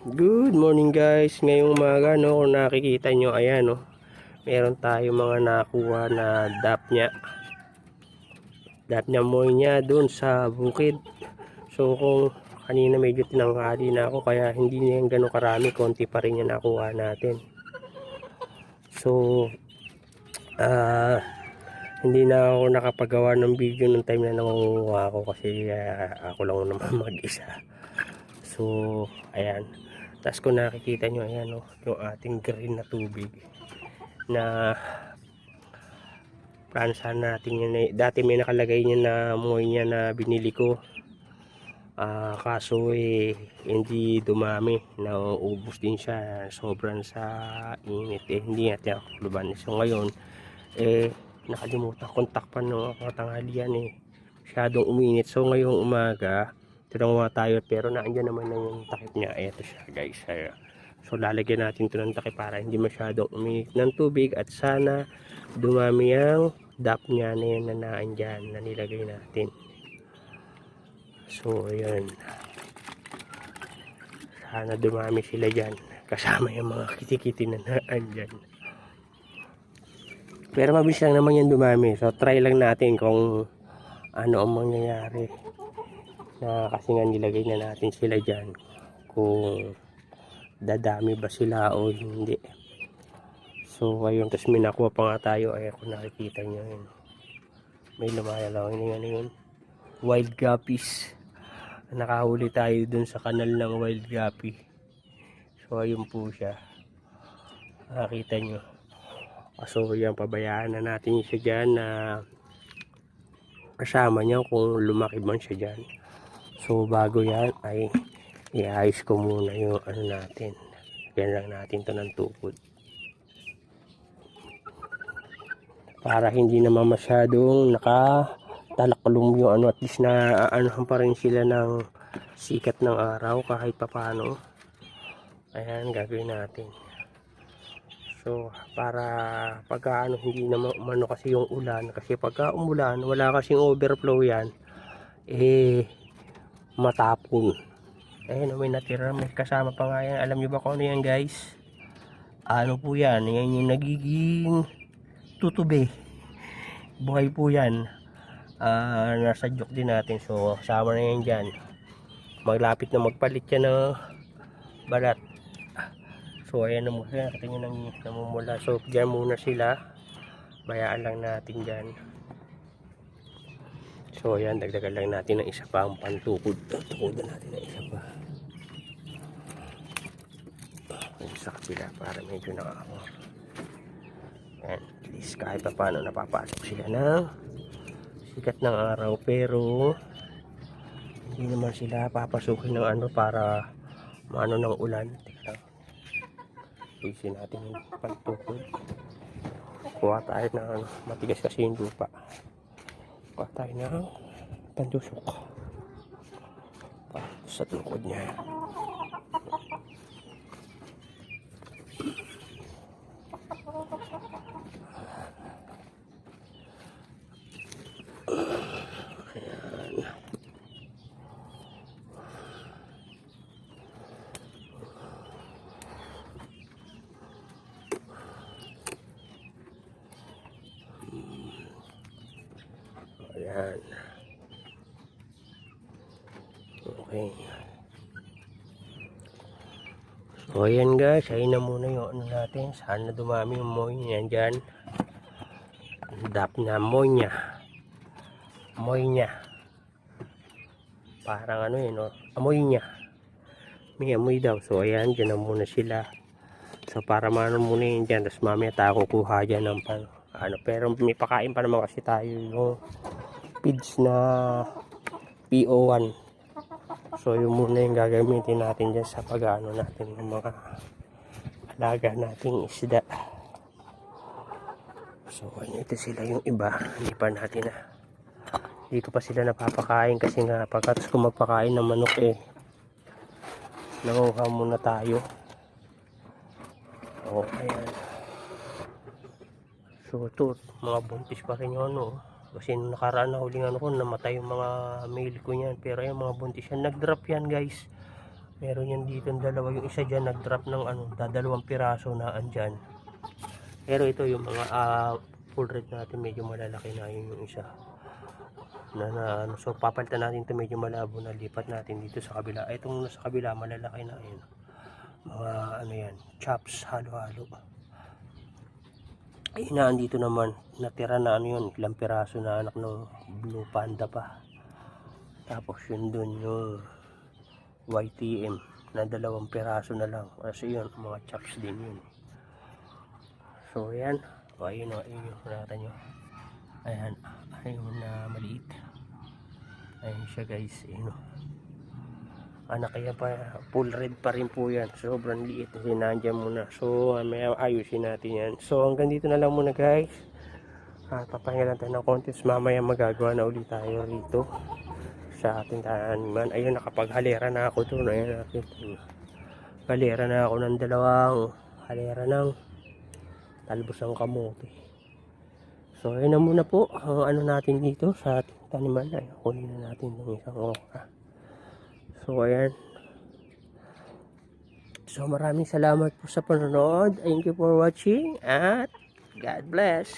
Good morning guys. Ngayong umaga no, kung nakikita nyo, ayan no. Meron tayo mga nakuha na dapnya. Dapnya mo niya dun sa bukid. So kung kanina medyo tinanghali na ako kaya hindi na yung ganun karami, konti pa rin yung nakuha natin. So ah hindi na ako nakapagawa ng video ng time na nangunguha ako kasi ah, ako lang naman mag-isa. So, ayan. Tapos kung nakikita nyo, ayan o, yung ating green na tubig na plansahan natin yun. eh. Dati may nakalagay niya na moy niya na binili ko. Ah, kaso eh, hindi dumami. Nauubos din siya. Sobrang sa init. Eh, hindi natin nakakuluban. So ngayon, eh, nakalimutan kontak pa no katanghalian eh. Masyadong uminit. So ngayong umaga, tinanguha tayo pero naandyan naman na yung takip niya. Eto siya guys. Ayan. so lalagyan natin to ng takip para hindi masyadong uminit ng tubig at sana dumami ang dap niya na yun na naandyan na nilagay natin. So yun sana dumami sila dyan kasama yung mga kitikiti na naandyan. Pero mabilis lang naman yan dumami. So try lang natin kung ano ang mangyayari na kasi nga nilagay na natin sila dyan kung dadami ba sila o hindi. So ayun tapos may nakuha pa nga tayo. Ay kung nakikita nyo yun. May lumayalaw yun ano yun. Wild guppies. Nakahuli tayo dun sa kanal ng wild guppy. So ayun po siya. Nakita nyo. So yan pabayaan na natin siya dyan na kasama niya kung lumaki man siya dyan So bago yan ay iayos ko muna yung ano natin. Yan lang natin to ng tukod. Para hindi naman masyadong nakatalakulong yung ano at least na aanohan pa rin sila ng sikat ng araw kahit papano. Ayan gagawin natin. So para pagka ano hindi naman umano kasi yung ulan kasi pagka umulan wala kasing overflow yan eh matapon. Ayun, may natira. May kasama pa nga yan. Alam nyo ba kung ano yan guys? Ano po yan? Yan yung nagiging tutube. Buhay po yan. Ah, nasa joke din natin. So, kasama na yan dyan. Maglapit na magpalit yan ng balat. So, ayan na muna. Nakita nyo nang namumula. So, dyan muna sila. Bayaan lang natin dyan. So ayan, dagdagan lang natin ng isa pa ang pantukod. Tukodan natin ng isa pa. Yung sa kapila para medyo nakako. Ayan, at least kahit pa paano napapasok sila ng sikat ng araw. Pero hindi naman sila papasukin ng ano para maano ng ulan. Teka lang. Isin natin yung pantukod. Kuha tayo ng ano, matigas kasi yung lupa kuha tayo ng pandusok. Para sa tukod niya Ayan. Ayan. Okay. So, ayan guys. Ayun na muna yung ano natin. Sana dumami yung moy niyan dyan. Dap na moy niya. Moy niya. Parang ano yun, no? Amoy niya. May amoy daw. So, ayan. Dyan na muna sila. So, para maano muna yun dyan. Tapos mamaya tayo kukuha dyan ng pan. Ano, pero may pakain pa naman kasi tayo yung feeds na PO1 so yun muna yung gagamitin natin dyan sa pag-ano natin ng mga alaga nating isda. So ito sila yung iba. Hindi pa natin na ko pa sila napapakain kasi nga pagkatas ko magpakain ng manok eh nanguha muna tayo. O ayan. So ito mga buntis pa rin yun no Kasi nung nakaraan na huling ano ko, namatay yung mga male ko niyan. Pero yung mga buntis yan, nag-drop yan guys. Meron yan dito ang dalawa. Yung isa dyan nag-drop ng ano, dadalawang piraso na andyan. Pero ito yung mga ah, full red natin medyo malalaki na yun yung isa. Na, na ano, so papalitan natin ito medyo malabo na lipat natin dito sa kabila. Ay, itong nasa kabila malalaki na yun. Mga ano yan, chops halo-halo. Ay, na dito naman natira na ano yun, ilang piraso na anak ng blue panda pa. Tapos yun dun yung YTM na dalawang piraso na lang. Kasi yun, mga chops din yun. So, ayan. O, ayun o, ayun yung nakita nyo. Ayan, ayun na maliit. Ayan siya guys, ayun o. Anak kaya pa, full red pa rin po yan. Sobrang liit kasi nandyan muna. So, may ayusin natin yan. So, hanggang dito na lang muna guys. At papahinga lang tayo ng konti. Mamaya magagawa na ulit tayo rito sa ating taniman. Ayun, nakapaghalera na ako doon. Ayun, nakita. Halera na ako ng dalawang halera ng talbos ng kamote. So, ayun na muna po ang ano natin dito sa ating taniman. Ay, kunin na natin ng isang okra. So, ayan. So, maraming salamat po sa panonood. Thank you for watching at God bless.